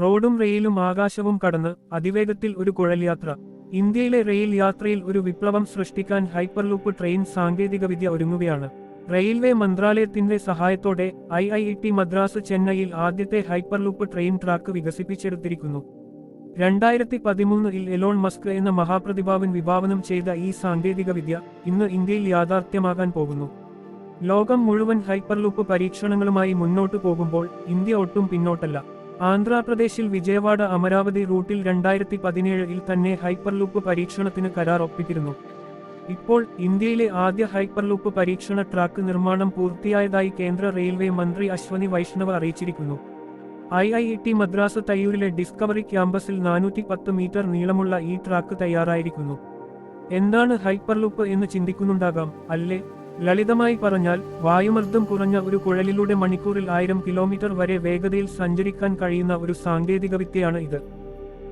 റോഡും റെയിലും ആകാശവും കടന്ന് അതിവേഗത്തിൽ ഒരു കുഴൽ യാത്ര ഇന്ത്യയിലെ റെയിൽ യാത്രയിൽ ഒരു വിപ്ലവം സൃഷ്ടിക്കാൻ ഹൈപ്പർലൂപ്പ് ട്രെയിൻ സാങ്കേതികവിദ്യ ഒരുങ്ങുകയാണ്. റെയിൽവേ മന്ത്രാലയത്തിന്റെ സഹായത്തോടെ ഐ ഐ ടി മദ്രാസ് ചെന്നൈയിൽ ആദ്യത്തെ ഹൈപ്പർലൂപ്പ് ട്രെയിൻ ട്രാക്ക് വികസിപ്പിച്ചെടുത്തിരിക്കുന്നു. രണ്ടായിരത്തി പതിമൂന്നിൽ എലോൺ മസ്ക് എന്ന മഹാപ്രതിഭാവൻ വിഭാവനം ചെയ്ത ഈ സാങ്കേതികവിദ്യ ഇന്ന് ഇന്ത്യയിൽ യാഥാർത്ഥ്യമാകാൻ പോകുന്നു. ലോകം മുഴുവൻ ഹൈപ്പർലൂപ്പ് പരീക്ഷണങ്ങളുമായി മുന്നോട്ടു പോകുമ്പോൾ ഇന്ത്യ ഒട്ടും പിന്നോട്ടല്ല. ആന്ധ്രാപ്രദേശിൽ വിജയവാഡ അമരാവതി റൂട്ടിൽ രണ്ടായിരത്തി പതിനേഴിൽ തന്നെ ഹൈപ്പർലൂപ്പ് പരീക്ഷണത്തിന് കരാർ ഒപ്പിട്ടിരുന്നു ഇപ്പോൾ ഇന്ത്യയിലെ ആദ്യ ഹൈപ്പർലൂപ്പ് പരീക്ഷണ ട്രാക്ക് നിർമ്മാണം പൂർത്തിയായതായി കേന്ദ്ര റെയിൽവേ മന്ത്രി അശ്വനി വൈഷ്ണവ് അറിയിച്ചിരിക്കുന്നു. ഐ ഐ ടി മദ്രാസ് തയ്യൂരിലെ ഡിസ്കവറി ക്യാമ്പസിൽ നാനൂറ്റി പത്ത് മീറ്റർ നീളമുള്ള ഈ ട്രാക്ക് തയ്യാറായിരിക്കുന്നു. എന്താണ് ഹൈപ്പർലൂപ്പ് എന്ന് ചിന്തിക്കുന്നുണ്ടാകാം അല്ലേ? ലളിതമായി പറഞ്ഞാൽ വായുമർദ്ദം കുറഞ്ഞ ഒരു കുഴലിലൂടെ മണിക്കൂറിൽ ആയിരം കിലോമീറ്റർ വരെ വേഗതയിൽ സഞ്ചരിക്കാൻ കഴിയുന്ന ഒരു സാങ്കേതികവിദ്യയാണ് ഇത്.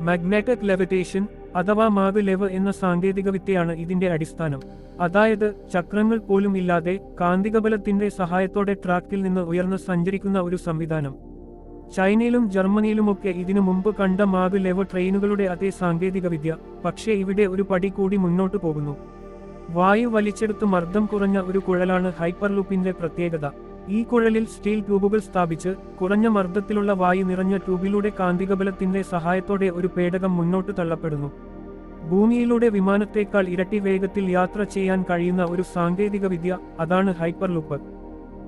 മാഗ്നറ്റിക് ലെവിറ്റേഷൻ അഥവാ മാഗ് ലെവ് എന്ന സാങ്കേതികവിദ്യയാണ് ഇതിന്റെ അടിസ്ഥാനം. അതായത് ചക്രങ്ങൾ പോലും ഇല്ലാതെ കാന്തികബലത്തിന്റെ സഹായത്തോടെ ട്രാക്കിൽ നിന്ന് ഉയർന്ന് സഞ്ചരിക്കുന്ന ഒരു സംവിധാനം. ചൈനയിലും ജർമ്മനിയിലുമൊക്കെ ഇതിനു മുമ്പ് കണ്ട മാഗ് ലെവ് ട്രെയിനുകളുടെ അതേ സാങ്കേതികവിദ്യ പക്ഷേ ഇവിടെ ഒരു പടി കൂടി മുന്നോട്ട് പോകുന്നു. വായു വലിച്ചെടുത്ത് മർദ്ദം കുറഞ്ഞ ഒരു കുഴലാണ് ഹൈപ്പർലൂപ്പിന്റെ പ്രത്യേകത. ഈ കുഴലിൽ സ്റ്റീൽ ട്യൂബുകൾ സ്ഥാപിച്ച് കുറഞ്ഞ മർദ്ദത്തിലുള്ള വായു നിറഞ്ഞ ട്യൂബിലൂടെ കാന്തികബലത്തിന്റെ സഹായത്തോടെ ഒരു പേടകം മുന്നോട്ട് തള്ളപ്പെടുന്നു. ഭൂമിയിലൂടെ വിമാനത്തേക്കാൾ ഇരട്ടി വേഗത്തിൽ യാത്ര ചെയ്യാൻ കഴിയുന്ന ഒരു സാങ്കേതികവിദ്യ അതാണ് ഹൈപ്പർലൂപ്പ്.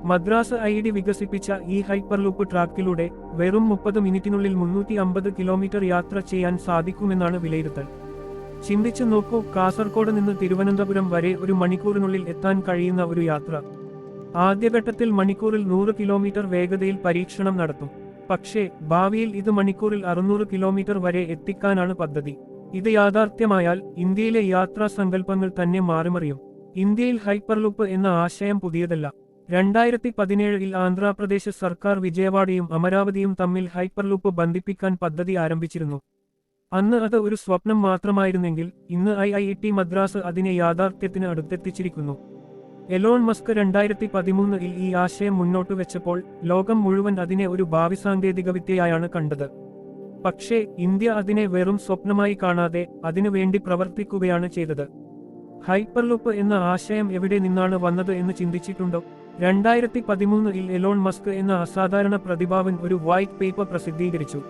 മദ്രാസ് ഐ ഡി വികസിപ്പിച്ച ഈ ഹൈപ്പർലൂപ്പ് ട്രാക്കിലൂടെ വെറും മുപ്പത് മിനിറ്റിനുള്ളിൽ മുന്നൂറ്റി അമ്പത് കിലോമീറ്റർ യാത്ര ചെയ്യാൻ സാധിക്കുമെന്നാണ് വിലയിരുത്തൽ. ചിന്തിച്ചു നോക്കൂ കാസർഗോഡ് നിന്ന് തിരുവനന്തപുരം വരെ ഒരു മണിക്കൂറിനുള്ളിൽ എത്താൻ കഴിയുന്ന ഒരു യാത്ര. ആദ്യഘട്ടത്തിൽ മണിക്കൂറിൽ നൂറ് കിലോമീറ്റർ വേഗതയിൽ പരീക്ഷണം നടത്തും. പക്ഷേ ഭാവിയിൽ ഇത് മണിക്കൂറിൽ അറുന്നൂറ് കിലോമീറ്റർ വരെ എത്തിക്കാനാണ് പദ്ധതി. ഇത് യാഥാർത്ഥ്യമായാൽ ഇന്ത്യയിലെ യാത്രാ സങ്കല്പങ്ങൾ തന്നെ മാറിമറിയും. ഇന്ത്യയിൽ ഹൈപ്പർലൂപ്പ് എന്ന ആശയം പുതിയതല്ല. രണ്ടായിരത്തി പതിനേഴിൽ ആന്ധ്രാപ്രദേശ് സർക്കാർ വിജയവാഡയും അമരാവതിയും തമ്മിൽ ഹൈപ്പർലൂപ്പ് ബന്ധിപ്പിക്കാൻ പദ്ധതി ആരംഭിച്ചിരുന്നു. അന്ന് അത് ഒരു സ്വപ്നം മാത്രമായിരുന്നെങ്കിൽ ഇന്ന് ഐ ഐ ടി മദ്രാസ് അതിനെ യാഥാർത്ഥ്യത്തിന് അടുത്തെത്തിച്ചിരിക്കുന്നു. എലോൺ മസ്ക് രണ്ടായിരത്തി പതിമൂന്നിൽ ഈ ആശയം മുന്നോട്ട് വെച്ചപ്പോൾ ലോകം മുഴുവൻ അതിനെ ഒരു ഭാവി സാങ്കേതികവിദ്യയായാണ് കണ്ടത്. പക്ഷേ ഇന്ത്യ അതിനെ വെറും സ്വപ്നമായി കാണാതെ അതിനുവേണ്ടി പ്രവർത്തിക്കുകയാണ് ചെയ്തത്. ഹൈപ്പർലൂപ്പ് എന്ന ആശയം എവിടെ നിന്നാണ് വന്നത് എന്ന് ചിന്തിച്ചിട്ടുണ്ടോ? രണ്ടായിരത്തി പതിമൂന്നിൽ എലോൺ മസ്ക് എന്ന അസാധാരണ പ്രതിഭാവൻ ഒരു വൈറ്റ് പേപ്പർ പ്രസിദ്ധീകരിച്ചു.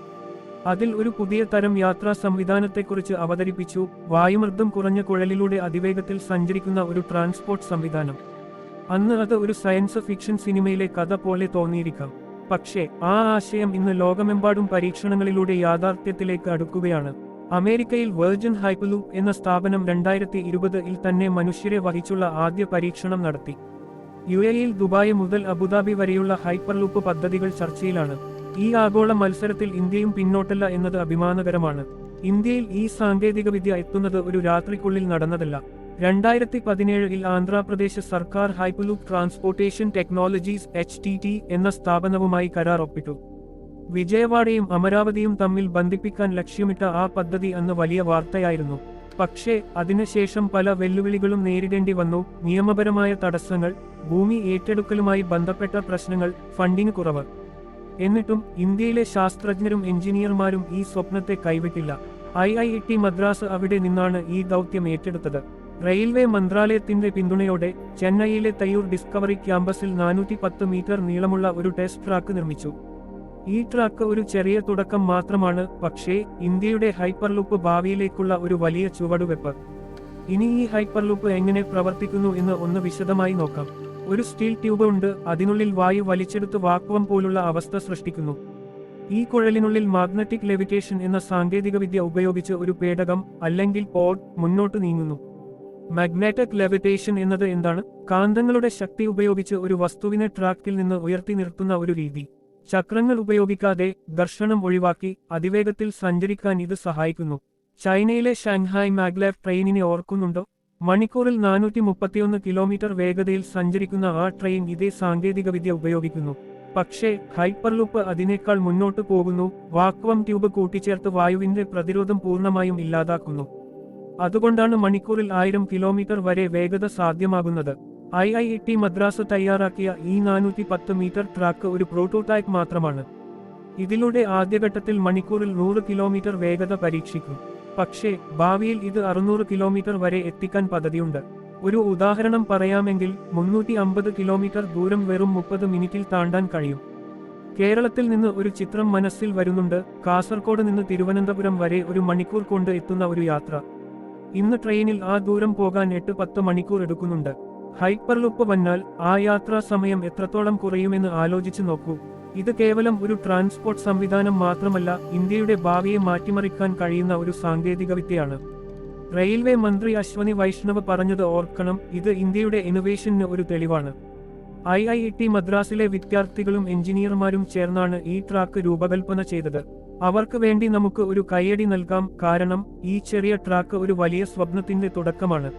അതിൽ ഒരു പുതിയ തരം യാത്രാ സംവിധാനത്തെക്കുറിച്ച് അവതരിപ്പിച്ചു. വായുമർദ്ദം കുറഞ്ഞ കുഴലിലൂടെ അതിവേഗത്തിൽ സഞ്ചരിക്കുന്ന ഒരു ട്രാൻസ്പോർട്ട് സംവിധാനം. അന്ന് അത് ഒരു സയൻസ് ഫിക്ഷൻ സിനിമയിലെ കഥ പോലെ തോന്നിയിരിക്കാം. പക്ഷേ ആ ആശയം ഇന്ന് ലോകമെമ്പാടും പരീക്ഷണങ്ങളിലൂടെ യാഥാർത്ഥ്യത്തിലേക്ക് അടുക്കുകയാണ്. അമേരിക്കയിൽ വെർജിൻ ഹൈപ്പലൂപ്പ് എന്ന സ്ഥാപനം രണ്ടായിരത്തി ഇരുപതിൽ തന്നെ മനുഷ്യരെ വഹിച്ചുള്ള ആദ്യ പരീക്ഷണം നടത്തി. യു എയിൽ ദുബായ് മുതൽ അബുദാബി വരെയുള്ള ഹൈപ്പർലൂപ്പ് പദ്ധതികൾ ചർച്ചയിലാണ്. ഈ ആഗോള മത്സരത്തിൽ ഇന്ത്യയും പിന്നോട്ടല്ല എന്നത് അഭിമാനകരമാണ്. ഇന്ത്യയിൽ ഈ സാങ്കേതികവിദ്യ എത്തുന്നത് ഒരു രാത്രിക്കുള്ളിൽ നടന്നതല്ല. രണ്ടായിരത്തി പതിനേഴിൽ ആന്ധ്രാപ്രദേശ് സർക്കാർ hyperloop transportation technologies H T T എന്ന സ്ഥാപനവുമായി കരാർ ഒപ്പിട്ടു. വിജയവാഡയും അമരാവതിയും തമ്മിൽ ബന്ധിപ്പിക്കാൻ ലക്ഷ്യമിട്ട ആ പദ്ധതി അന്ന് വലിയ വാർത്തയായിരുന്നു. പക്ഷേ അതിനുശേഷം പല വെല്ലുവിളികളും നേരിടേണ്ടി വന്നു. നിയമപരമായ തടസ്സങ്ങൾ ഭൂമി ഏറ്റെടുക്കലുമായി ബന്ധപ്പെട്ട പ്രശ്നങ്ങൾ ഫണ്ടിന് കുറവ്. എന്നിട്ടും ഇന്ത്യയിലെ ശാസ്ത്രജ്ഞരും എഞ്ചിനീയർമാരും ഈ സ്വപ്നത്തെ കൈവിട്ടില്ല ഐ ഐ ടി മദ്രാസ് അവിടെ നിന്നാണ് ഈ ദൗത്യം ഏറ്റെടുത്തത്. റെയിൽവേ മന്ത്രാലയത്തിന്റെ പിന്തുണയോടെ ചെന്നൈയിലെ തയ്യൂർ ഡിസ്കവറി ക്യാമ്പസിൽ നാനൂറ്റി പത്ത് മീറ്റർ നീളമുള്ള ഒരു ടെസ്റ്റ് ട്രാക്ക് നിർമ്മിച്ചു. ഈ ട്രാക്ക് ഒരു ചെറിയ തുടക്കം മാത്രമാണ് പക്ഷേ ഇന്ത്യയുടെ ഹൈപ്പർലൂപ്പ് ഭാവിയിലേക്കുള്ള ഒരു വലിയ ചുവടുവെപ്പ്. ഇനി ഈ ഹൈപ്പർലൂപ്പ് എങ്ങനെ പ്രവർത്തിക്കുന്നു എന്ന് ഒന്ന് വിശദമായി നോക്കാം. ഒരു സ്റ്റീൽ ട്യൂബ് ഉണ്ട് അതിനുള്ളിൽ വായു വലിച്ചെടുത്ത് വാക്വം പോലുള്ള അവസ്ഥ സൃഷ്ടിക്കുന്നു. ഈ കുഴലിനുള്ളിൽ മാഗ്നറ്റിക് ലെവിറ്റേഷൻ എന്ന സാങ്കേതികവിദ്യ ഉപയോഗിച്ച് ഒരു പേടകം അല്ലെങ്കിൽ പോഡ് മുന്നോട്ട് നീങ്ങുന്നു. മാഗ്നറ്റിക് ലെവിറ്റേഷൻ എന്നത് എന്താണ്? കാന്തങ്ങളുടെ ശക്തി ഉപയോഗിച്ച് ഒരു വസ്തുവിനെ ട്രാക്കിൽ നിന്ന് ഉയർത്തി നിർത്തുന്ന ഒരു രീതി. ചക്രങ്ങൾ ഉപയോഗിക്കാതെ ദർശനം ഒഴിവാക്കി അതിവേഗത്തിൽ സഞ്ചരിക്കാൻ ഇത് സഹായിക്കുന്നു. ചൈനയിലെ ഷാങ്ഹായ് മാഗ്ലെവ് ട്രെയിനിനെ ഓർക്കുന്നുണ്ടോ? മണിക്കൂറിൽ നാനൂറ്റി മുപ്പത്തിയൊന്ന് കിലോമീറ്റർ വേഗതയിൽ സഞ്ചരിക്കുന്ന ആ ട്രെയിൻ ഇതേ സാങ്കേതികവിദ്യ ഉപയോഗിക്കുന്നു. പക്ഷേ ഹൈപ്പർലൂപ്പ് അതിനേക്കാൾ മുന്നോട്ട് പോകുന്നു വാക്വം ട്യൂബ് കൂട്ടിച്ചേർത്ത് വായുവിന്റെ പ്രതിരോധം പൂർണമായും ഇല്ലാതാക്കുന്നു. അതുകൊണ്ടാണ് മണിക്കൂറിൽ ആയിരം കിലോമീറ്റർ വരെ വേഗത സാധ്യമാകുന്നത്. ഐ ഐ ടി മദ്രാസ് തയ്യാറാക്കിയ ഈ നാനൂറ്റി പത്ത് മീറ്റർ ട്രാക്ക് ഒരു പ്രോട്ടോടൈപ്പ് മാത്രമാണ്. ഇതിലൂടെ ആദ്യഘട്ടത്തിൽ മണിക്കൂറിൽ നൂറ് കിലോമീറ്റർ വേഗത പരീക്ഷിക്കും. പക്ഷേ ഭാവിയിൽ ഇത് അറുന്നൂറ് കിലോമീറ്റർ വരെ എത്തിക്കാൻ പദ്ധതിയുണ്ട്. ഒരു ഉദാഹരണം പറയാമെങ്കിൽ മുന്നൂറ്റി അമ്പത് കിലോമീറ്റർ ദൂരം വെറും മുപ്പത് മിനിറ്റിൽ താണ്ടാൻ കഴിയും. കേരളത്തിൽ നിന്ന് ഒരു ചിത്രം മനസ്സിൽ വരുന്നുണ്ട് കാസർഗോഡ് നിന്ന് തിരുവനന്തപുരം വരെ ഒരു മണിക്കൂർ കൊണ്ട് എത്തുന്ന ഒരു യാത്ര. ഇന്ന് ട്രെയിനിൽ ആ ദൂരം പോകാൻ എട്ട് പത്ത് മണിക്കൂർ എടുക്കുന്നുണ്ട്. ഹൈപ്പർലുപ്പ് വന്നാൽ ആ യാത്രാ സമയം എത്രത്തോളം കുറയുമെന്ന് ആലോചിച്ചു നോക്കൂ. ഇത് കേവലം ഒരു ട്രാൻസ്പോർട്ട് സംവിധാനം മാത്രമല്ല ഇന്ത്യയുടെ ഭാവിയെ മാറ്റിമറിക്കാൻ കഴിയുന്ന ഒരു സാങ്കേതികവിദ്യയാണ് റെയിൽവേ മന്ത്രി അശ്വനി വൈഷ്ണവ് പറഞ്ഞത് ഓർക്കണം ഇത് ഇന്ത്യയുടെ ഇന്നൊവേഷന് ഒരു തെളിവാണ്. ഐ ഐ ടി മദ്രാസിലെ വിദ്യാർത്ഥികളും എഞ്ചിനീയർമാരും ചേർന്നാണ് ഈ ട്രാക്ക് രൂപകൽപ്പന ചെയ്തത്. അവർക്ക് വേണ്ടി നമുക്ക് ഒരു കയ്യടി നൽകാം കാരണം ഈ ചെറിയ ട്രാക്ക് ഒരു വലിയ സ്വപ്നത്തിന്റെ തുടക്കമാണ്.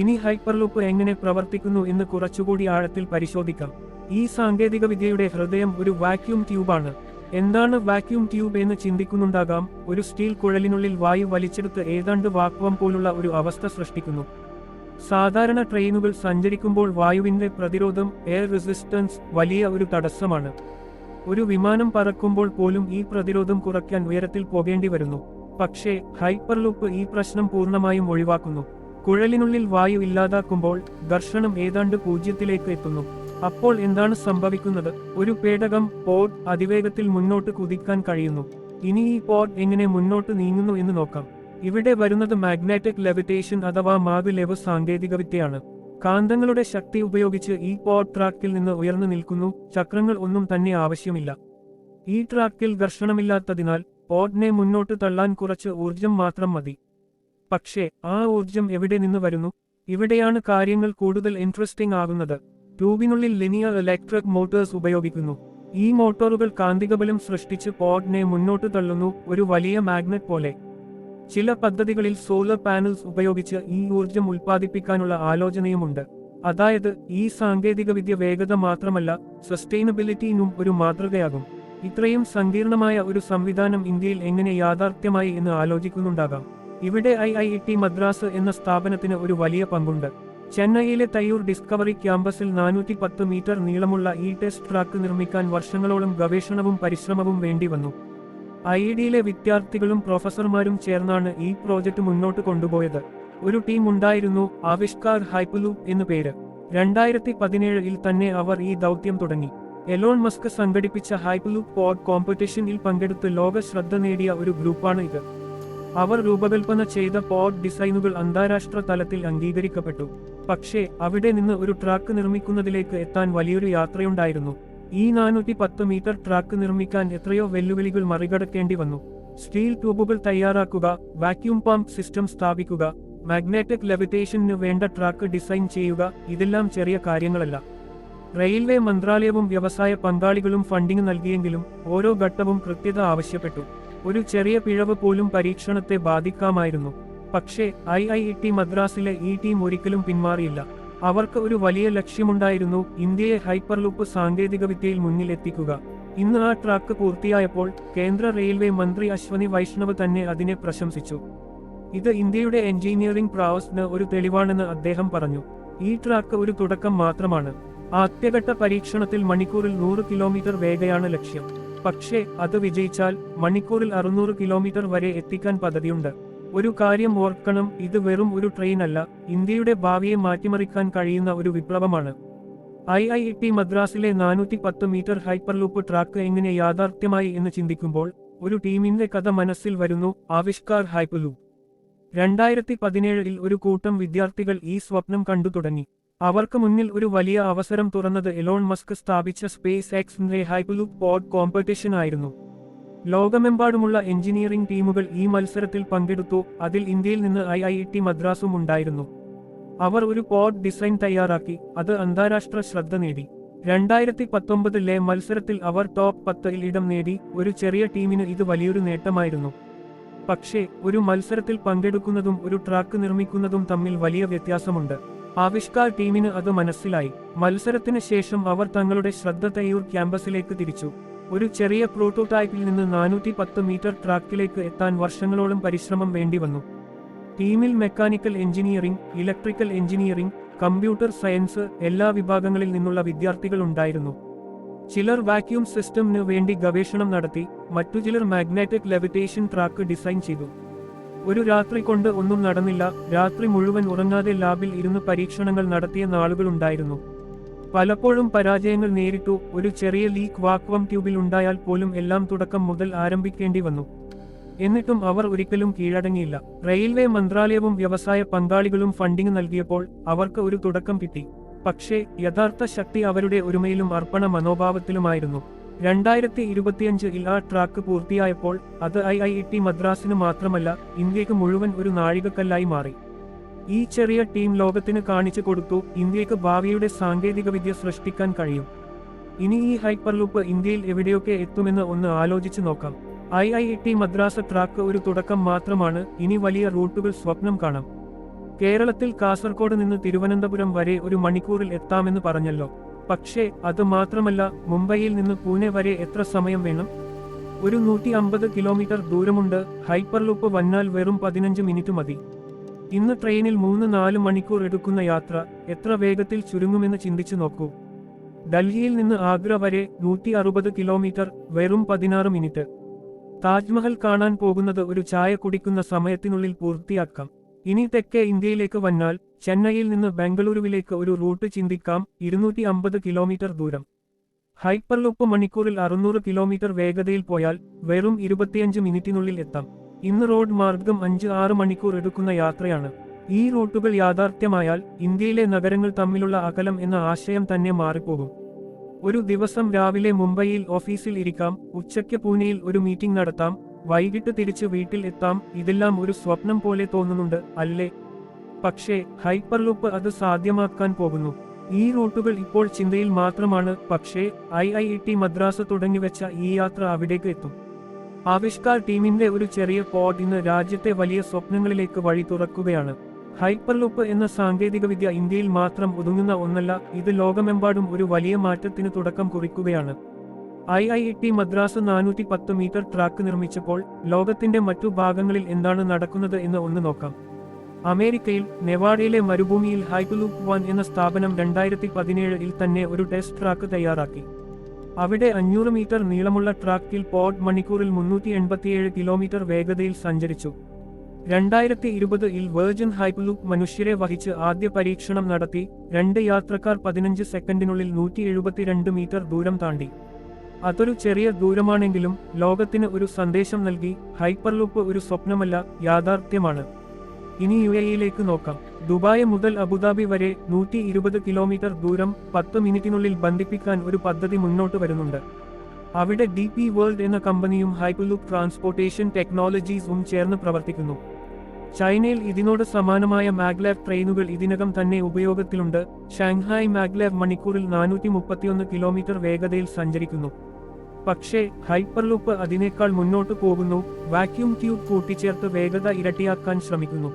ഇനി ഹൈപ്പർലൂപ്പ് എങ്ങനെ പ്രവർത്തിക്കുന്നു എന്ന് കുറച്ചുകൂടി ആഴത്തിൽ പരിശോധിക്കാം. ഈ സാങ്കേതികവിദ്യയുടെ ഹൃദയം ഒരു വാക്യൂം ട്യൂബാണ് എന്താണ് വാക്യൂം ട്യൂബ് എന്ന് ചിന്തിക്കുന്നുണ്ടാകാം. ഒരു സ്റ്റീൽ കുഴലിനുള്ളിൽ വായു വലിച്ചെടുത്ത് ഏതാണ്ട് വാക്വം പോലുള്ള ഒരു അവസ്ഥ സൃഷ്ടിക്കുന്നു. സാധാരണ ട്രെയിനുകൾ സഞ്ചരിക്കുമ്പോൾ വായുവിന്റെ പ്രതിരോധം എയർ റെസിസ്റ്റൻസ് വലിയ ഒരു തടസ്സമാണ്. ഒരു വിമാനം പറക്കുമ്പോൾ പോലും ഈ പ്രതിരോധം കുറയ്ക്കാൻ ഉയരത്തിൽ പോകേണ്ടി വരുന്നു. പക്ഷേ ഹൈപ്പർലൂപ്പ് ഈ പ്രശ്നം പൂർണമായും ഒഴിവാക്കുന്നു. കുഴലിനുള്ളിൽ വായു ഇല്ലാതാക്കുമ്പോൾ ദർശനം ഏതാണ്ട് പൂജ്യത്തിലേക്ക് എത്തുന്നു. അപ്പോൾ എന്താണ് സംഭവിക്കുന്നത്? ഒരു പേടകം പോഡ് അതിവേഗത്തിൽ മുന്നോട്ട് കുതിക്കാൻ കഴിയുന്നു. ഇനി ഈ പോഡ് എങ്ങനെ മുന്നോട്ട് നീങ്ങുന്നു എന്ന് നോക്കാം. ഇവിടെ വരുന്നത് മാഗ്നറ്റിക് ലെവിറ്റേഷൻ അഥവാ മാഗ്ലെവ് സാങ്കേതികവിദ്യയാണ്. കാന്തങ്ങളുടെ ശക്തി ഉപയോഗിച്ച് ഈ പോഡ് ട്രാക്കിൽ നിന്ന് ഉയർന്നു നിൽക്കുന്നു. ചക്രങ്ങൾ ഒന്നും തന്നെ ആവശ്യമില്ല. ഈ ട്രാക്കിൽ ഘർഷണമില്ലാത്തതിനാൽ പോഡിനെ മുന്നോട്ട് തള്ളാൻ കുറച്ച് ഊർജം മാത്രം മതി. പക്ഷേ ആ ഊർജം എവിടെ നിന്ന് വരുന്നു? ഇവിടെയാണ് കാര്യങ്ങൾ കൂടുതൽ ഇൻട്രസ്റ്റിംഗ് ആകുന്നത്. ട്യൂബിനുള്ളിൽ ലിനിയർ ഇലക്ട്രിക് മോട്ടോഴ്സ് ഉപയോഗിക്കുന്നു. ഈ മോട്ടോറുകൾ കാന്തികബലം സൃഷ്ടിച്ച് പോഡിനെ മുന്നോട്ട് തള്ളുന്നു ഒരു വലിയ മാഗ്നറ്റ് പോലെ. ചില പദ്ധതികളിൽ സോളർ പാനൽസ് ഉപയോഗിച്ച് ഈ ഊർജം ഉൽപ്പാദിപ്പിക്കാനുള്ള ആലോചനയുമുണ്ട്. അതായത് ഈ സാങ്കേതികവിദ്യ വേഗത മാത്രമല്ല സസ്റ്റൈനബിലിറ്റിനും ഒരു മാതൃകയാകും. ഇത്രയും സങ്കീർണമായ ഒരു സംവിധാനം ഇന്ത്യയിൽ എങ്ങനെ യാഥാർത്ഥ്യമായി എന്ന് ആലോചിക്കുന്നുണ്ടാകാം. ഇവിടെ ഐ ഐ ടി മദ്രാസ് എന്ന സ്ഥാപനത്തിന് ഒരു വലിയ പങ്കുണ്ട്. ചെന്നൈയിലെ തയ്യൂർ ഡിസ്കവറി ക്യാമ്പസിൽ നാനൂറ്റി പത്ത് മീറ്റർ നീളമുള്ള ഈ ടെസ്റ്റ് ട്രാക്ക് നിർമ്മിക്കാൻ വർഷങ്ങളോളം ഗവേഷണവും പരിശ്രമവും വേണ്ടിവന്നു ഐ ഡിയിലെ വിദ്യാർത്ഥികളും പ്രൊഫസർമാരും ചേർന്നാണ് ഈ പ്രോജക്റ്റ് മുന്നോട്ട് കൊണ്ടുപോയത്. ഒരു ടീം ഉണ്ടായിരുന്നു ആവിഷ്കാർ ഹൈപ്പലൂപ്പ് എന്നു പേര്. രണ്ടായിരത്തി പതിനേഴിൽ തന്നെ അവർ ഈ ദൗത്യം തുടങ്ങി. എലോൺ മസ്ക് സംഘടിപ്പിച്ച ഹൈപ്പലൂപ്പ് പോഡ് കോമ്പറ്റീഷനിൽ പങ്കെടുത്ത് ലോക ശ്രദ്ധ നേടിയ ഒരു ഗ്രൂപ്പാണ് ഇത്. അവർ രൂപകൽപ്പന ചെയ്ത പോഡ് ഡിസൈനുകൾ അന്താരാഷ്ട്ര തലത്തിൽ അംഗീകരിക്കപ്പെട്ടു. പക്ഷേ അവിടെ നിന്ന് ഒരു ട്രാക്ക് നിർമ്മിക്കുന്നതിലേക്ക് എത്താൻ വലിയൊരു യാത്രയുണ്ടായിരുന്നു. ഈ നാനൂറ്റി പത്ത് മീറ്റർ ട്രാക്ക് നിർമ്മിക്കാൻ എത്രയോ വെല്ലുവിളികൾ മറികടക്കേണ്ടി വന്നു. സ്റ്റീൽ ട്യൂബുകൾ തയ്യാറാക്കുക വാക്യൂം പമ്പ് സിസ്റ്റം സ്ഥാപിക്കുക മാഗ്നറ്റിക് ലെവിറ്റേഷന് വേണ്ട ട്രാക്ക് ഡിസൈൻ ചെയ്യുക ഇതെല്ലാം ചെറിയ കാര്യങ്ങളല്ല. റെയിൽവേ മന്ത്രാലയവും വ്യവസായ പങ്കാളികളും ഫണ്ടിംഗ് നൽകിയെങ്കിലും ഓരോ ഘട്ടവും കൃത്യത ആവശ്യപ്പെട്ടു. ഒരു ചെറിയ പിഴവ് പോലും പരീക്ഷണത്തെ ബാധിക്കാമായിരുന്നു. പക്ഷേ ഐ ഐ ടി മദ്രാസിലെ ഈ ടീം ഒരിക്കലും പിന്മാറിയില്ല അവർക്ക് ഒരു വലിയ ലക്ഷ്യമുണ്ടായിരുന്നു ഇന്ത്യയെ ഹൈപ്പർലൂപ്പ് സാങ്കേതികവിദ്യയിൽ മുന്നിലെത്തിക്കുക. ഇന്ന് ആ ട്രാക്ക് പൂർത്തിയായപ്പോൾ കേന്ദ്ര റെയിൽവേ മന്ത്രി അശ്വനി വൈഷ്ണവ് തന്നെ അതിനെ പ്രശംസിച്ചു. ഇത് ഇന്ത്യയുടെ എഞ്ചിനീയറിംഗ് പ്രാവസിന് ഒരു തെളിവാണെന്ന് അദ്ദേഹം പറഞ്ഞു. ഈ ട്രാക്ക് ഒരു തുടക്കം മാത്രമാണ്. ആദ്യഘട്ട പരീക്ഷണത്തിൽ മണിക്കൂറിൽ നൂറ് കിലോമീറ്റർ വേഗയാണ് ലക്ഷ്യം. പക്ഷേ അത് വിജയിച്ചാൽ മണിക്കൂറിൽ അറുന്നൂറ് കിലോമീറ്റർ വരെ എത്തിക്കാൻ പദ്ധതിയുണ്ട്. ഒരു കാര്യം ഓർക്കണം ഇത് വെറും ഒരു ട്രെയിൻ അല്ല. ഇന്ത്യയുടെ ഭാവിയെ മാറ്റിമറിക്കാൻ കഴിയുന്ന ഒരു വിപ്ലവമാണ്. ഐ ഐ ടി മദ്രാസിലെ നാനൂറ്റി പത്ത് മീറ്റർ ഹൈപ്പർലൂപ്പ് ട്രാക്ക് എങ്ങനെ യാഥാർത്ഥ്യമായി എന്ന് ചിന്തിക്കുമ്പോൾ ഒരു ടീമിന്റെ കഥ മനസ്സിൽ വരുന്നു ആവിഷ്കാർ ഹൈപ്പർലൂപ്പ്. രണ്ടായിരത്തി പതിനേഴിൽ ഒരു കൂട്ടം വിദ്യാർത്ഥികൾ ഈ സ്വപ്നം കണ്ടു തുടങ്ങി. അവർക്ക് മുന്നിൽ ഒരു വലിയ അവസരം തുറന്നത് എലോൺ മസ്ക് സ്ഥാപിച്ച SpaceX hyperloop pod competition ആയിരുന്നു. ലോകമെമ്പാടുമുള്ള എഞ്ചിനീയറിംഗ് ടീമുകൾ ഈ മത്സരത്തിൽ പങ്കെടുത്തു. അതിൽ ഇന്ത്യയിൽ നിന്ന് ഐ ഐ ടി മദ്രാസും ഉണ്ടായിരുന്നു. അവർ ഒരു പോഡ് ഡിസൈൻ തയ്യാറാക്കി. അത് അന്താരാഷ്ട്ര ശ്രദ്ധ നേടി. രണ്ടായിരത്തി പത്തൊമ്പതിലെ മത്സരത്തിൽ അവർ ടോപ്പ് പത്തിൽ ഇടം നേടി. ഒരു ചെറിയ ടീമിന് ഇത് വലിയൊരു നേട്ടമായിരുന്നു. പക്ഷേ ഒരു മത്സരത്തിൽ പങ്കെടുക്കുന്നതും ഒരു ട്രാക്ക് നിർമ്മിക്കുന്നതും തമ്മിൽ വലിയ വ്യത്യാസമുണ്ട്. ആവിഷ്കാർ ടീമിന് അത് മനസ്സിലായി. മത്സരത്തിന് ശേഷം അവർ തങ്ങളുടെ ശ്രദ്ധ തയ്യൂർ ക്യാമ്പസിലേക്ക് തിരിച്ചു. ഒരു ചെറിയ പ്രോട്ടോടൈപ്പിൽ നിന്ന് നാനൂറ്റി പത്ത് മീറ്റർ ട്രാക്കിലേക്ക് എത്താൻ വർഷങ്ങളോളം പരിശ്രമം വേണ്ടിവന്നു ടീമിൽ mechanical engineering electrical engineering computer science എല്ലാ വിഭാഗങ്ങളിൽ നിന്നുള്ള വിദ്യാർത്ഥികൾ ഉണ്ടായിരുന്നു. ചിലർ വാക്യൂം സിസ്റ്റമിന് വേണ്ടി ഗവേഷണം നടത്തി മറ്റു ചിലർ മാഗ്നറ്റിക് ലെവിറ്റേഷൻ ട്രാക്ക് ഡിസൈൻ ചെയ്തു. ഒരു രാത്രി കൊണ്ട് ഒന്നും നടന്നില്ല രാത്രി മുഴുവൻ ഉറങ്ങാതെ ലാബിൽ ഇരുന്ന് പരീക്ഷണങ്ങൾ നടത്തിയ നാളുകളുണ്ടായിരുന്നു പലപ്പോഴും പരാജയങ്ങൾ നേരിട്ടു. ഒരു ചെറിയ ലീക്ക് വാക്വം ട്യൂബിൽ ഉണ്ടായാൽ പോലും എല്ലാം തുടക്കം മുതൽ ആരംഭിക്കേണ്ടി വന്നു. എന്നിട്ടും അവർ ഒരിക്കലും കീഴടങ്ങിയില്ല. റെയിൽവേ മന്ത്രാലയവും വ്യവസായ പങ്കാളികളും ഫണ്ടിംഗ് നൽകിയപ്പോൾ അവർക്ക് ഒരു തുടക്കം കിട്ടി. പക്ഷേ യഥാർത്ഥ ശക്തി അവരുടെ ഒരുമയിലും അർപ്പണ മനോഭാവത്തിലുമായിരുന്നു. രണ്ടായിരത്തി ഇരുപത്തിയഞ്ചിൽ ആ ട്രാക്ക് പൂർത്തിയായപ്പോൾ അത് ഐ ഐ ടി മദ്രാസിന് മാത്രമല്ല ഇന്ത്യയ്ക്ക് മുഴുവൻ ഒരു നാഴികക്കല്ലായി മാറി. ഈ ചെറിയ ടീം ലോകത്തിന് കാണിച്ചു കൊടുത്തു ഇന്ത്യയ്ക്ക് ഭാവിയുടെ സാങ്കേതികവിദ്യ സൃഷ്ടിക്കാൻ കഴിയും. ഇനി ഈ ഹൈപ്പർലൂപ്പ് ഇന്ത്യയിൽ എവിടെയൊക്കെ എത്തുമെന്ന് ഒന്ന് ആലോചിച്ചു നോക്കാം. I I T Madras track ഒരു തുടക്കം മാത്രമാണ് ഇനി വലിയ റൂട്ടുകൾ സ്വപ്നം കാണാം. കേരളത്തിൽ കാസർഗോഡ് നിന്ന് തിരുവനന്തപുരം വരെ ഒരു മണിക്കൂറിൽ എത്താമെന്ന് പറഞ്ഞല്ലോ. പക്ഷേ അത് മാത്രമല്ല മുംബൈയിൽ നിന്ന് പൂനെ വരെ എത്ര സമയം വേണം? ഒരു നൂറ്റി അമ്പത് കിലോമീറ്റർ ദൂരമുണ്ട് ഹൈപ്പർലൂപ്പ് വന്നാൽ വെറും പതിനഞ്ച് മിനിറ്റ് മതി. ഇന്ന് ട്രെയിനിൽ മൂന്ന് നാല് മണിക്കൂർ എടുക്കുന്ന യാത്ര എത്ര വേഗത്തിൽ ചുരുങ്ങുമെന്ന് ചിന്തിച്ചു നോക്കൂ. ഡൽഹിയിൽ നിന്ന് ആഗ്ര വരെ നൂറ്റി അറുപത് കിലോമീറ്റർ വെറും പതിനാറ് മിനിറ്റ്. താജ്മഹൽ കാണാൻ പോകുന്നത് ഒരു ചായ കുടിക്കുന്ന സമയത്തിനുള്ളിൽ പൂർത്തിയാക്കാം. ഇനി തെക്കേ ഇന്ത്യയിലേക്ക് വന്നാൽ ചെന്നൈയിൽ നിന്ന് ബംഗളൂരുവിലേക്ക് ഒരു റൂട്ട് ചിന്തിക്കാം ഇരുന്നൂറ്റി അമ്പത് കിലോമീറ്റർ ദൂരം. ഹൈപ്പർലൂപ്പ് മണിക്കൂറിൽ അറുന്നൂറ് കിലോമീറ്റർ വേഗതയിൽ പോയാൽ വെറും ഇരുപത്തിയഞ്ച് മിനിറ്റിനുള്ളിൽ എത്താം. ഇന്ന് റോഡ് മാർഗം അഞ്ച് ആറ് മണിക്കൂർ എടുക്കുന്ന യാത്രയാണ്. ഈ റൂട്ടുകൾ യാഥാർത്ഥ്യമായാൽ ഇന്ത്യയിലെ നഗരങ്ങൾ തമ്മിലുള്ള അകലം എന്ന ആശയം തന്നെ മാറിപ്പോകും. ഒരു ദിവസം രാവിലെ മുംബൈയിൽ ഓഫീസിൽ ഇരിക്കാം ഉച്ചയ്ക്ക് പൂനെയിൽ ഒരു മീറ്റിംഗ് നടത്താം വൈകിട്ട് തിരിച്ച് വീട്ടിൽ എത്താം ഇതെല്ലാം ഒരു സ്വപ്നം പോലെ തോന്നുന്നുണ്ട് അല്ലേ? പക്ഷേ ഹൈപ്പർലൂപ്പ് അത് സാധ്യമാക്കാൻ പോകുന്നു. ഈ റൂട്ടുകൾ ഇപ്പോൾ ചിന്തയിൽ മാത്രമാണ് പക്ഷേ ഐ ഐ ടി മദ്രാസ് തുടങ്ങിവെച്ച ഈ യാത്ര അവിടേക്ക് എത്തും. ആവിഷ്കാർ ടീമിന്റെ ഒരു ചെറിയ പോഡ് ഇന്ന് രാജ്യത്തെ വലിയ സ്വപ്നങ്ങളിലേക്ക് വഴി തുറക്കുകയാണ്. ഹൈപ്പർലൂപ്പ് എന്ന സാങ്കേതികവിദ്യ ഇന്ത്യയിൽ മാത്രം ഒതുങ്ങുന്ന ഒന്നല്ല ഇത് ലോകമെമ്പാടും ഒരു വലിയ മാറ്റത്തിന് തുടക്കം കുറിക്കുകയാണ്. ഐ ഐ ടി മദ്രാസ് നാനൂറ്റി പത്ത് മീറ്റർ ട്രാക്ക് നിർമ്മിച്ചപ്പോൾ ലോകത്തിന്റെ മറ്റു ഭാഗങ്ങളിൽ എന്താണ് നടക്കുന്നത് എന്ന് ഒന്ന് നോക്കാം. അമേരിക്കയിൽ നെവാഡയിലെ മരുഭൂമിയിൽ ഹൈപ്പർലൂപ്പ് വൺ എന്ന സ്ഥാപനം രണ്ടായിരത്തി പതിനേഴിൽ തന്നെ ഒരു ടെസ്റ്റ് ട്രാക്ക് തയ്യാറാക്കി. അവിടെ അഞ്ഞൂറ് മീറ്റർ നീളമുള്ള ട്രാക്കിൽ പോഡ് മണിക്കൂറിൽ മുന്നൂറ്റി എൺപത്തിയേഴ് കിലോമീറ്റർ വേഗതയിൽ സഞ്ചരിച്ചു. രണ്ടായിരത്തി ഇരുപതിൽ വേർജിൻ ഹൈപ്പർലൂപ്പ് മനുഷ്യരെ വഹിച്ച് ആദ്യ പരീക്ഷണം നടത്തി രണ്ട് യാത്രക്കാർ പതിനഞ്ച് സെക്കൻഡിനുള്ളിൽ നൂറ്റി എഴുപത്തിരണ്ട് മീറ്റർ ദൂരം താണ്ടി. അതൊരു ചെറിയ ദൂരമാണെങ്കിലും ലോകത്തിന് ഒരു സന്ദേശം നൽകി ഹൈപ്പർലൂപ്പ് ഒരു സ്വപ്നമല്ല യാഥാർത്ഥ്യമാണ്. ഇനി യു എയിലേക്ക് നോക്കാം. ദുബായ് മുതൽ അബുദാബി വരെ നൂറ്റി ഇരുപത് കിലോമീറ്റർ ദൂരം പത്ത് മിനിറ്റിനുള്ളിൽ ബന്ധിപ്പിക്കാൻ ഒരു പദ്ധതി മുന്നോട്ട് വരുന്നുണ്ട്. അവിടെ ഡി പി വേൾഡ് എന്ന കമ്പനിയും ഹൈപ്പർലൂപ്പ് ട്രാൻസ്പോർട്ടേഷൻ ടെക്നോളജീസും ചേർന്ന് പ്രവർത്തിക്കുന്നു. ചൈനയിൽ ഇതിനോട് സമാനമായ മാഗ്ലാബ് ട്രെയിനുകൾ ഇതിനകം തന്നെ ഉപയോഗത്തിലുണ്ട്. ഷാങ്ഹായ് മാഗ്ലാബ് മണിക്കൂറിൽ നാനൂറ്റി മുപ്പത്തിയൊന്ന് കിലോമീറ്റർ വേഗതയിൽ സഞ്ചരിക്കുന്നു. പക്ഷേ ഹൈപ്പർലൂപ്പ് അതിനേക്കാൾ മുന്നോട്ട് പോകുന്നു. വാക്യൂം ട്യൂബ് കൂട്ടിച്ചേർത്ത് വേഗത ഇരട്ടിയാക്കാൻ ശ്രമിക്കുന്നു.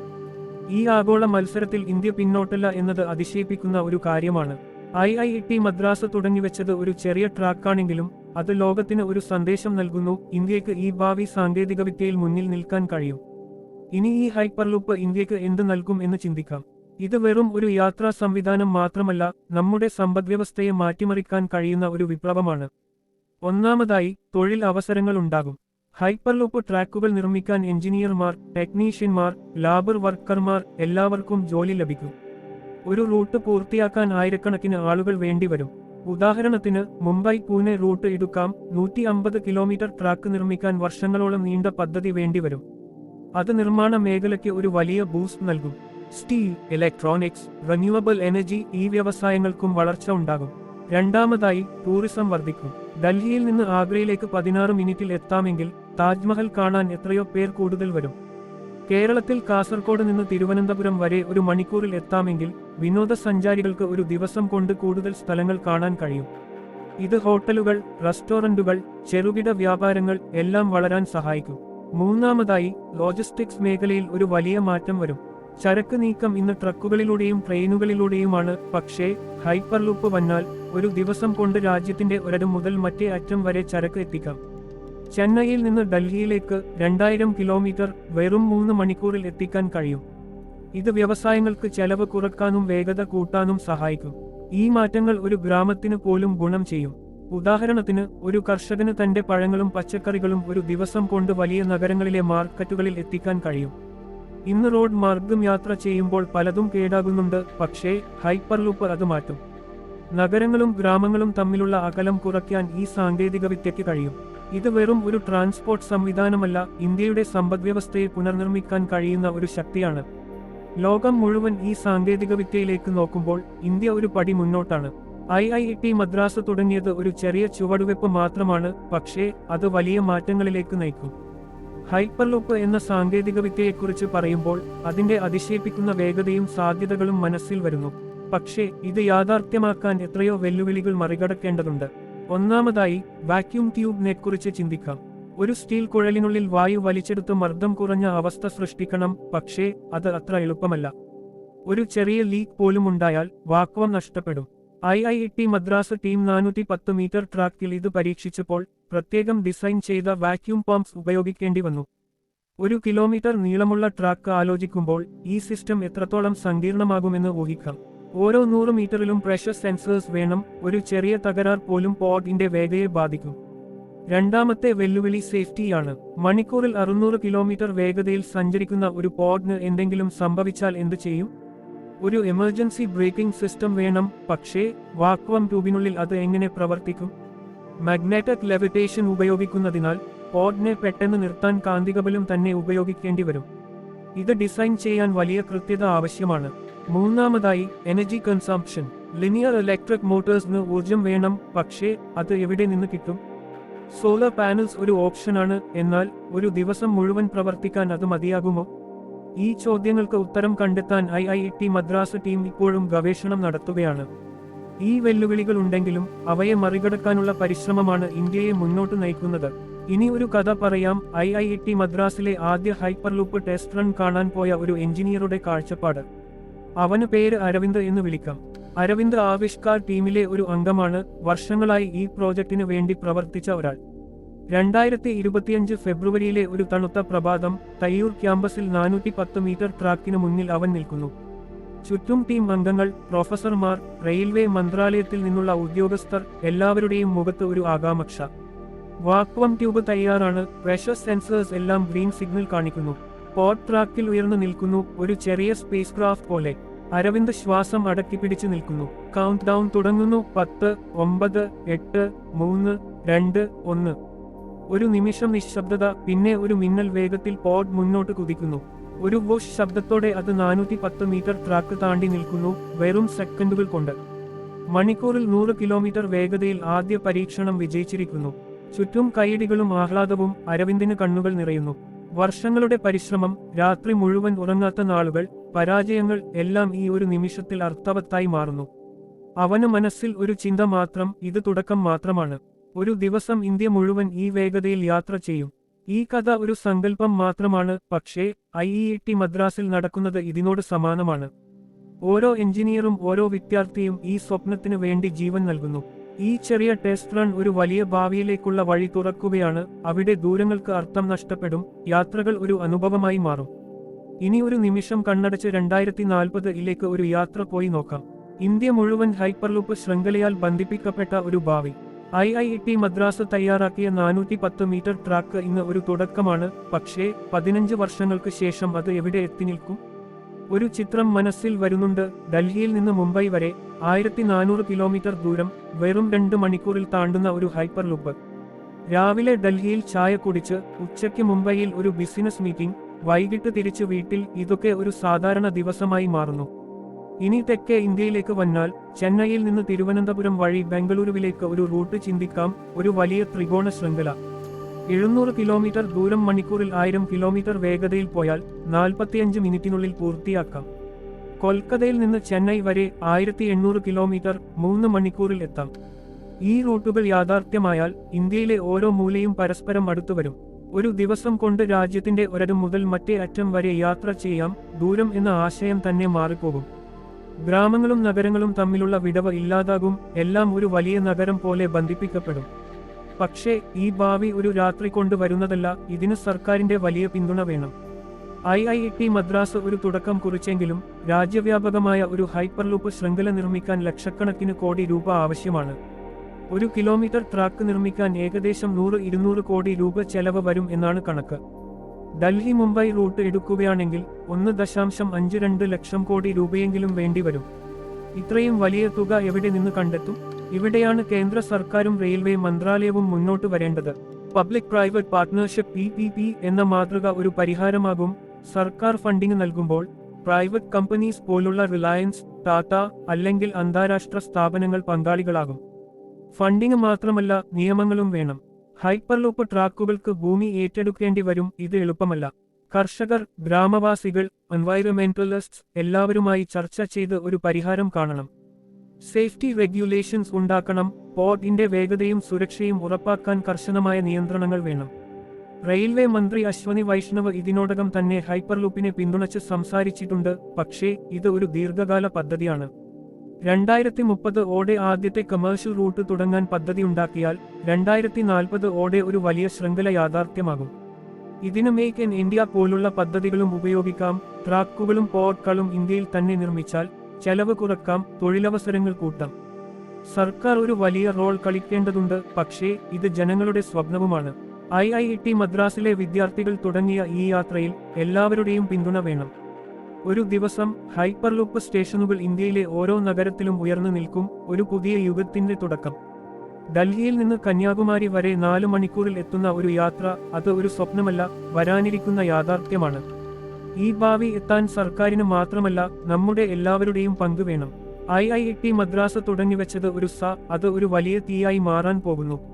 ഈ ആഗോള മത്സരത്തിൽ ഇന്ത്യ പിന്നോട്ടല്ല എന്നത് അതിശയിപ്പിക്കുന്ന ഒരു കാര്യമാണ്. ഐ ഐ ടി മദ്രാസ് തുടങ്ങിവെച്ചത് ഒരു ചെറിയ ട്രാക്കാണെങ്കിലും അത് ലോകത്തിന് ഒരു സന്ദേശം നൽകുന്നു ഇന്ത്യയ്ക്ക് ഈ ഭാവി സാങ്കേതിക വിദ്യയിൽ മുന്നിൽ നിൽക്കാൻ കഴിയും. ഇനി ഈ ഹൈപ്പർലൂപ്പ് ഇന്ത്യയ്ക്ക് എന്ത് നൽകും എന്ന് ചിന്തിക്കാം. ഇത് വെറും ഒരു യാത്രാ സംവിധാനം മാത്രമല്ല നമ്മുടെ സമ്പദ്വ്യവസ്ഥയെ മാറ്റിമറിക്കാൻ കഴിയുന്ന ഒരു വിപ്ലവമാണ്. ഒന്നാമതായി തൊഴിൽ അവസരങ്ങൾ ഉണ്ടാകും ഹൈപ്പർലൂപ്പ് ട്രാക്കുകൾ നിർമ്മിക്കാൻ എഞ്ചിനീയർമാർ ടെക്നീഷ്യന്മാർ ലാബർ വർക്കർമാർ എല്ലാവർക്കും ജോലി ലഭിക്കും. ഒരു റൂട്ട് പൂർത്തിയാക്കാൻ ആയിരക്കണക്കിന് ആളുകൾ വേണ്ടിവരും. ഉദാഹരണത്തിന് മുംബൈ പൂനെ റൂട്ട് എടുക്കാം നൂറ്റി അമ്പത് കിലോമീറ്റർ ട്രാക്ക് നിർമ്മിക്കാൻ വർഷങ്ങളോളം നീണ്ട പദ്ധതി വേണ്ടിവരും. അത് നിർമ്മാണ മേഖലയ്ക്ക് ഒരു വലിയ ബൂസ്റ്റ് നൽകും. സ്റ്റീൽ ഇലക്ട്രോണിക്സ് റിന്യൂവബിൾ എനർജി ഈ വ്യവസായങ്ങൾക്കും വളർച്ച ഉണ്ടാകും. രണ്ടാമതായി ടൂറിസം വർദ്ധിക്കും. ഡൽഹിയിൽ നിന്ന് ആഗ്രയിലേക്ക് പതിനാറ് മിനിറ്റിൽ എത്താമെങ്കിൽ താജ്മഹൽ കാണാൻ എത്രയോ പേർ കൂടുതൽ വരും. കേരളത്തിൽ കാസർഗോഡ് നിന്ന് തിരുവനന്തപുരം വരെ ഒരു മണിക്കൂറിൽ എത്താമെങ്കിൽ വിനോദസഞ്ചാരികൾക്ക് ഒരു ദിവസം കൊണ്ട് കൂടുതൽ സ്ഥലങ്ങൾ കാണാൻ കഴിയും. ഇത് ഹോട്ടലുകൾ റെസ്റ്റോറന്റുകൾ ചെറുകിട വ്യാപാരങ്ങൾ എല്ലാം വളരാൻ സഹായിക്കും. മൂന്നാമതായി ലോജിസ്റ്റിക്സ് മേഖലയിൽ ഒരു വലിയ മാറ്റം വരും. ചരക്ക് നീക്കം ഇന്ന് ട്രക്കുകളിലൂടെയും ട്രെയിനുകളിലൂടെയുമാണ്. പക്ഷേ ഹൈപ്പർലൂപ്പ് വന്നാൽ ഒരു ദിവസം കൊണ്ട് രാജ്യത്തിന്റെ ഒരടു മുതൽ മറ്റേ അറ്റം വരെ ചരക്ക് എത്തിക്കാം. ചെന്നൈയിൽ നിന്ന് ഡൽഹിയിലേക്ക് രണ്ടായിരം കിലോമീറ്റർ വെറും മൂന്ന് മണിക്കൂറിൽ എത്തിക്കാൻ കഴിയും. ഇത് വ്യവസായങ്ങൾക്ക് ചെലവ് കുറക്കാനും വേഗത കൂട്ടാനും സഹായിക്കും. ഈ മാറ്റങ്ങൾ ഒരു ഗ്രാമത്തിന് പോലും ഗുണം ചെയ്യും. ഉദാഹരണത്തിന് ഒരു കർഷകന് തന്റെ പഴങ്ങളും പച്ചക്കറികളും ഒരു ദിവസം കൊണ്ട് വലിയ നഗരങ്ങളിലെ മാർക്കറ്റുകളിൽ എത്തിക്കാൻ കഴിയും. ഇന്ന് റോഡ് മാർഗം യാത്ര ചെയ്യുമ്പോൾ പലതും കേടാകുന്നുണ്ട് പക്ഷേ ഹൈപ്പർലൂപ്പ് അത് മാറ്റും. നഗരങ്ങളും ഗ്രാമങ്ങളും തമ്മിലുള്ള അകലം കുറയ്ക്കാൻ ഈ സാങ്കേതിക വിദ്യയ്ക്ക് കഴിയും. ഇത് വെറും ഒരു ട്രാൻസ്പോർട്ട് സംവിധാനമല്ല ഇന്ത്യയുടെ സമ്പദ്വ്യവസ്ഥയെ പുനർനിർമ്മിക്കാൻ കഴിയുന്ന ഒരു ശക്തിയാണ്. ലോകം മുഴുവൻ ഈ സാങ്കേതിക വിദ്യയിലേക്ക് നോക്കുമ്പോൾ ഇന്ത്യ ഒരു പടി മുന്നോട്ടാണ്. ഐ ഐ ടി മദ്രാസ് തുടങ്ങിയത് ഒരു ചെറിയ ചുവടുവെപ്പ് മാത്രമാണ് പക്ഷേ അത് വലിയ മാറ്റങ്ങളിലേക്ക് നയിക്കും. ഹൈപ്പർലൂപ്പ് എന്ന സാങ്കേതിക വിദ്യയെക്കുറിച്ച് പറയുമ്പോൾ അതിന്റെ അതിശയിപ്പിക്കുന്ന വേഗതയും സാധ്യതകളും മനസ്സിൽ വരുന്നു. പക്ഷേ ഇത് യാഥാർത്ഥ്യമാക്കാൻ എത്രയോ വെല്ലുവിളികൾ മറികടക്കേണ്ടതുണ്ട്. ഒന്നാമതായി വാക്യൂം ട്യൂബിനെക്കുറിച്ച് ചിന്തിക്കാം. ഒരു സ്റ്റീൽ കുഴലിനുള്ളിൽ വായു വലിച്ചെടുത്ത് മർദ്ദം കുറഞ്ഞ അവസ്ഥ സൃഷ്ടിക്കണം പക്ഷേ അത് അത്ര എളുപ്പമല്ല. ഒരു ചെറിയ ലീക്ക് പോലും ഉണ്ടായാൽ വാക്വം നഷ്ടപ്പെടും. I I T Madras team നാനൂറ്റി പത്ത് മീറ്റർ ട്രാക്കിൽ ഇത് പരീക്ഷിച്ചപ്പോൾ പ്രത്യേകം ഡിസൈൻ ചെയ്ത വാക്യൂം പമ്പ്സ് ഉപയോഗിക്കേണ്ടി വന്നു. ഒരു കിലോമീറ്റർ നീളമുള്ള ട്രാക്ക് ആലോചിക്കുമ്പോൾ ഈ സിസ്റ്റം എത്രത്തോളം സങ്കീർണമാകുമെന്ന് ഊഹിക്കാം. ഓരോ നൂറ് മീറ്ററിലും പ്രഷർ സെൻസേഴ്സ് വേണം. ഒരു ചെറിയ തകരാർ പോലും പോഡിന്റെ വേഗയെ ബാധിക്കും. രണ്ടാമത്തെ വെല്ലുവിളി സേഫ്റ്റിയാണ് മണിക്കൂറിൽ അറുന്നൂറ് കിലോമീറ്റർ വേഗതയിൽ സഞ്ചരിക്കുന്ന ഒരു പോഡിന് എന്തെങ്കിലും സംഭവിച്ചാൽ എന്തു ചെയ്യും? ഒരു എമർജൻസി ബ്രേക്കിംഗ് സിസ്റ്റം വേണം. പക്ഷേ വാക്വം ട്യൂബിനുള്ളിൽ അത് എങ്ങനെ പ്രവർത്തിക്കും? മാഗ്നറ്റിക് ലെവിറ്റേഷൻ ഉപയോഗിക്കുന്നതിനാൽ പോഡിനെ പെട്ടെന്ന് നിർത്താൻ കാന്തികബലം തന്നെ ഉപയോഗിക്കേണ്ടി വരും. ഇത് ഡിസൈൻ ചെയ്യാൻ വലിയ കൃത്യത ആവശ്യമാണ്. മൂന്നാമതായി എനർജി കൺസംപ്ഷൻ ലിനിയർ ഇലക്ട്രിക് മോട്ടോഴ്സിന് ഊർജം വേണം പക്ഷേ അത് എവിടെ നിന്ന് കിട്ടും? സോളാർ പാനൽസ് ഒരു ഓപ്ഷനാണ് എന്നാൽ ഒരു ദിവസം മുഴുവൻ പ്രവർത്തിക്കാൻ അത് മതിയാകുമോ? ഈ ചോദ്യങ്ങൾക്ക് ഉത്തരം കണ്ടെത്താൻ I I T Madras team ഇപ്പോഴും ഗവേഷണം നടത്തുകയാണ്. ഈ വെല്ലുവിളികൾ ഉണ്ടെങ്കിലും അവയെ മറികടക്കാനുള്ള പരിശ്രമമാണ് ഇന്ത്യയെ മുന്നോട്ട് നയിക്കുന്നത്. ഇനി ഒരു കഥ പറയാം ഐ ഐ ടി മദ്രാസിലെ ആദ്യ ഹൈപ്പർലൂപ്പ് ടെസ്റ്റ് റൺ കാണാൻ പോയ ഒരു എഞ്ചിനീയറുടെ കാഴ്ചപ്പാട്. അവന് പേര് അരവിന്ദ് എന്ന് വിളിക്കാം. അരവിന്ദ് ആവിഷ്കാർ ടീമിലെ ഒരു അംഗമാണ്. വർഷങ്ങളായി ഈ പ്രോജക്റ്റിനു വേണ്ടി പ്രവർത്തിച്ച ഒരാൾ. രണ്ടായിരത്തി ഇരുപത്തിയഞ്ച് ഫെബ്രുവരിയിലെ ഒരു തണുത്ത പ്രഭാതം തയ്യൂർ ക്യാമ്പസിൽ നാനൂറ്റി പത്ത് മീറ്റർ ട്രാക്കിന് മുന്നിൽ അവൻ നിൽക്കുന്നു. ചുറ്റും ടീം അംഗങ്ങൾ പ്രൊഫസർമാർ റെയിൽവേ മന്ത്രാലയത്തിൽ നിന്നുള്ള ഉദ്യോഗസ്ഥർ എല്ലാവരുടെയും മുഖത്ത് ഒരു ആകാംക്ഷ. വാക്വം ട്യൂബ് തയ്യാറാണ്. പ്രഷർ സെൻസേഴ്സ് എല്ലാം ഗ്രീൻ സിഗ്നൽ കാണിക്കുന്നു. പോട്ട് ട്രാക്കിൽ ഉയർന്നു നിൽക്കുന്നു. ഒരു ചെറിയ സ്പേസ് ക്രാഫ്റ്റ് പോലെ. അരവിന്ദ് ശ്വാസം അടക്കിപ്പിടിച്ച് നിൽക്കുന്നു. കൗണ്ട് ഡൗൺ തുടങ്ങുന്നു. പത്ത് ഒമ്പത് എട്ട് മൂന്ന് രണ്ട് ഒന്ന്. ഒരു നിമിഷം നിശബ്ദത പിന്നെ ഒരു മിന്നൽ വേഗത്തിൽ പോഡ് മുന്നോട്ട് കുതിക്കുന്നു. ഒരു വോഷ് ശബ്ദത്തോടെ അത് നാനൂറ്റി പത്ത് മീറ്റർ ട്രാക്ക് താണ്ടി നിൽക്കുന്നു വെറും സെക്കൻഡുകൾ കൊണ്ട്. മണിക്കൂറിൽ നൂറ് കിലോമീറ്റർ വേഗതയിൽ ആദ്യ പരീക്ഷണം വിജയിച്ചിരിക്കുന്നു. ചുറ്റും കൈയടികളും ആഹ്ലാദവും അരവിന്ദിന് കണ്ണുകൾ നിറയുന്നു. വർഷങ്ങളുടെ പരിശ്രമം രാത്രി മുഴുവൻ ഉറങ്ങാത്ത നാളുകൾ പരാജയങ്ങൾ എല്ലാം ഈ ഒരു നിമിഷത്തിൽ അർത്ഥവത്തായി മാറുന്നു. അവന് മനസ്സിൽ ഒരു ചിന്ത മാത്രം ഇത് തുടക്കം മാത്രമാണ്. ഒരു ദിവസം ഇന്ത്യ മുഴുവൻ ഈ വേഗതയിൽ യാത്ര ചെയ്യും. ഈ കഥ ഒരു സങ്കല്പം മാത്രമാണ് പക്ഷേ ഐ ഇ ടി മദ്രാസിൽ നടക്കുന്നത് ഇതിനോട് സമാനമാണ്. ഓരോ എഞ്ചിനീയറും ഓരോ വിദ്യാർത്ഥിയും ഈ സ്വപ്നത്തിനു വേണ്ടി ജീവൻ നൽകുന്നു. ഈ ചെറിയ ടെസ്റ്റ് റൺ ഒരു വലിയ ഭാവിയിലേക്കുള്ള വഴി തുറക്കുകയാണ്. അവിടെ ദൂരങ്ങൾക്ക് അർത്ഥം നഷ്ടപ്പെടും. യാത്രകൾ ഒരു അനുഭവമായി മാറും. ഇനി ഒരു നിമിഷം കണ്ണടച്ച് രണ്ടായിരത്തി നാൽപ്പത് ഇലേക്ക് ഒരു യാത്ര പോയി നോക്കാം. ഇന്ത്യ മുഴുവൻ ഹൈപ്പർലൂപ്പ് ശൃംഖലയാൽ ബന്ധിപ്പിക്കപ്പെട്ട ഒരു ഭാവി. ഐ ഐ ടി മദ്രാസ് തയ്യാറാക്കിയ നാനൂറ്റി പത്ത് മീറ്റർ ട്രാക്ക് ഇന്ന് ഒരു തുടക്കമാണ്. പക്ഷേ പതിനഞ്ച് വർഷങ്ങൾക്ക് ശേഷം അത് എവിടെ എത്തി നിൽക്കും? ഒരു ചിത്രം മനസ്സിൽ വരുന്നുണ്ട്. ഡൽഹിയിൽ നിന്ന് മുംബൈ വരെ ആയിരത്തി നാനൂറ് കിലോമീറ്റർ ദൂരം വെറും രണ്ട് മണിക്കൂറിൽ താണ്ടുന്ന ഒരു ഹൈപ്പർ ലുബ് രാവിലെ ഡൽഹിയിൽ ചായ കുടിച്ച് ഉച്ചയ്ക്ക് മുംബൈയിൽ ഒരു ബിസിനസ് മീറ്റിംഗ് വൈകിട്ട് തിരിച്ച് വീട്ടിൽ ഇതൊക്കെ ഒരു സാധാരണ ദിവസമായി മാറുന്നു. ഇനി തെക്കേ ഇന്ത്യയിലേക്ക് വന്നാൽ ചെന്നൈയിൽ നിന്ന് തിരുവനന്തപുരം വഴി ബംഗളൂരുവിലേക്ക് ഒരു റൂട്ട് ചിന്തിക്കാം ഒരു വലിയ ത്രികോണ ശൃംഖല. എഴുന്നൂറ് കിലോമീറ്റർ ദൂരം മണിക്കൂറിൽ ആയിരം കിലോമീറ്റർ വേഗതയിൽ പോയാൽ നാൽപ്പത്തിയഞ്ച് മിനിറ്റിനുള്ളിൽ പൂർത്തിയാക്കാം. കൊൽക്കത്തയിൽ നിന്ന് ചെന്നൈ വരെ ആയിരത്തി എണ്ണൂറ് കിലോമീറ്റർ മൂന്ന് മണിക്കൂറിൽ എത്താം. ഈ റൂട്ടുകൾ യാഥാർത്ഥ്യമായാൽ ഇന്ത്യയിലെ ഓരോ മൂലയും പരസ്പരം അടുത്തുവരും ഒരു ദിവസം കൊണ്ട് രാജ്യത്തിന്റെ ഒരരം മുതൽ മറ്റേ അറ്റം വരെ യാത്ര ചെയ്യാം ദൂരം എന്ന ആശയം തന്നെ മാറിപ്പോകും. ഗ്രാമങ്ങളും നഗരങ്ങളും തമ്മിലുള്ള വിടവ് ഇല്ലാതാകും എല്ലാം ഒരു വലിയ നഗരം പോലെ ബന്ധിപ്പിക്കപ്പെടും. പക്ഷേ ഈ ഭാവി ഒരു രാത്രി കൊണ്ട് വരുന്നതല്ല ഇതിന് സർക്കാരിന്റെ വലിയ പിന്തുണ വേണം. ഐ ഐ ടി മദ്രാസ് ഒരു തുടക്കം കുറിച്ചെങ്കിലും രാജ്യവ്യാപകമായ ഒരു ഹൈപ്പർലൂപ്പ് ശൃംഖല നിർമ്മിക്കാൻ ലക്ഷക്കണക്കിന് കോടി രൂപ ആവശ്യമാണ്. ഒരു കിലോമീറ്റർ ട്രാക്ക് നിർമ്മിക്കാൻ ഏകദേശം നൂറ് ഇരുന്നൂറ് കോടി രൂപ ചെലവ് വരും എന്നാണ് കണക്ക്. ഡൽഹി മുംബൈ റൂട്ട് എടുക്കുകയാണെങ്കിൽ ഒന്ന് ദശാംശം അഞ്ച് രണ്ട് ലക്ഷം കോടി രൂപയെങ്കിലും വേണ്ടിവരും. ഇത്രയും വലിയ തുക എവിടെ നിന്ന് കണ്ടെത്തും? ഇവിടെയാണ് കേന്ദ്ര സർക്കാരും റെയിൽവേ മന്ത്രാലയവും മുന്നോട്ട് വരേണ്ടത്. Public private partnership P P P എന്ന മാതൃക ഒരു പരിഹാരമാകും. സർക്കാർ ഫണ്ടിംഗ് നൽകുമ്പോൾ പ്രൈവറ്റ് കമ്പനീസ് പോലുള്ള റിലയൻസ് ടാറ്റ അല്ലെങ്കിൽ അന്താരാഷ്ട്ര സ്ഥാപനങ്ങൾ പങ്കാളികളാകും. ഫണ്ടിംഗ് മാത്രമല്ല നിയമങ്ങളും വേണം. ഹൈപ്പർലൂപ്പ് ട്രാക്കുകൾക്ക് ഭൂമി ഏറ്റെടുക്കേണ്ടി വരും ഇത് എളുപ്പമല്ല. കർഷകർ ഗ്രാമവാസികൾ എൻവൈറമെന്റലിസ്റ്സ് എല്ലാവരുമായി ചർച്ച ചെയ്ത് ഒരു പരിഹാരം കാണണം. സേഫ്റ്റി റെഗുലേഷൻസ് ഉണ്ടാക്കണം പോർട്ടിന്റെ വേഗതയും സുരക്ഷയും ഉറപ്പാക്കാൻ കർശനമായ നിയന്ത്രണങ്ങൾ വേണം. റെയിൽവേ മന്ത്രി അശ്വനി വൈഷ്ണവ് ഇതിനോടകം തന്നെ ഹൈപ്പർലൂപ്പിനെ പിന്തുണച്ച് സംസാരിച്ചിട്ടുണ്ട് പക്ഷേ ഇത് ഒരു ദീർഘകാല പദ്ധതിയാണ്. രണ്ടായിരത്തി മുപ്പത് ഓടെ ആദ്യത്തെ കമേഴ്ഷ്യൽ റൂട്ട് തുടങ്ങാൻ പദ്ധതി ഉണ്ടാക്കിയാൽ രണ്ടായിരത്തി നാൽപ്പത് ഓടെ ഒരു വലിയ ശൃംഖല യാഥാർത്ഥ്യമാകും. ഇതിന് മേക്ക് ഇൻ ഇന്ത്യ പോലുള്ള പദ്ധതികളും ഉപയോഗിക്കാം ട്രാക്കുകളും പോർട്ടുകളും ഇന്ത്യയിൽ തന്നെ നിർമ്മിച്ചാൽ ചെലവ് കുറക്കാം തൊഴിലവസരങ്ങൾ കൂട്ടാം. സർക്കാർ ഒരു വലിയ റോൾ കളിക്കേണ്ടതുണ്ട് പക്ഷേ ഇത് ജനങ്ങളുടെ സ്വപ്നവുമാണ്. ഐ ഐ ടി മദ്രാസിലെ വിദ്യാർത്ഥികൾ തുടങ്ങിയ ഈ യാത്രയിൽ എല്ലാവരുടെയും പിന്തുണ വേണം. ഒരു ദിവസം ഹൈപ്പർലൂപ്പ് സ്റ്റേഷനുകൾ ഇന്ത്യയിലെ ഓരോ നഗരത്തിലും ഉയർന്നു നിൽക്കും ഒരു പുതിയ യുഗത്തിന്റെ തുടക്കം. ഡൽഹിയിൽ നിന്ന് കന്യാകുമാരി വരെ നാലു മണിക്കൂറിൽ എത്തുന്ന ഒരു യാത്ര അത് ഒരു സ്വപ്നമല്ല വരാനിരിക്കുന്ന യാഥാർത്ഥ്യമാണ്. ഈ ഭാവി എത്താൻ സർക്കാരിന് മാത്രമല്ല നമ്മുടെ എല്ലാവരുടെയും പങ്ക് വേണം. ഐ ഐ ടി മദ്രാസ് തുടങ്ങിവെച്ചത് ഒരു സ അത് ഒരു വലിയ തീയായി മാറാൻ പോകുന്നു.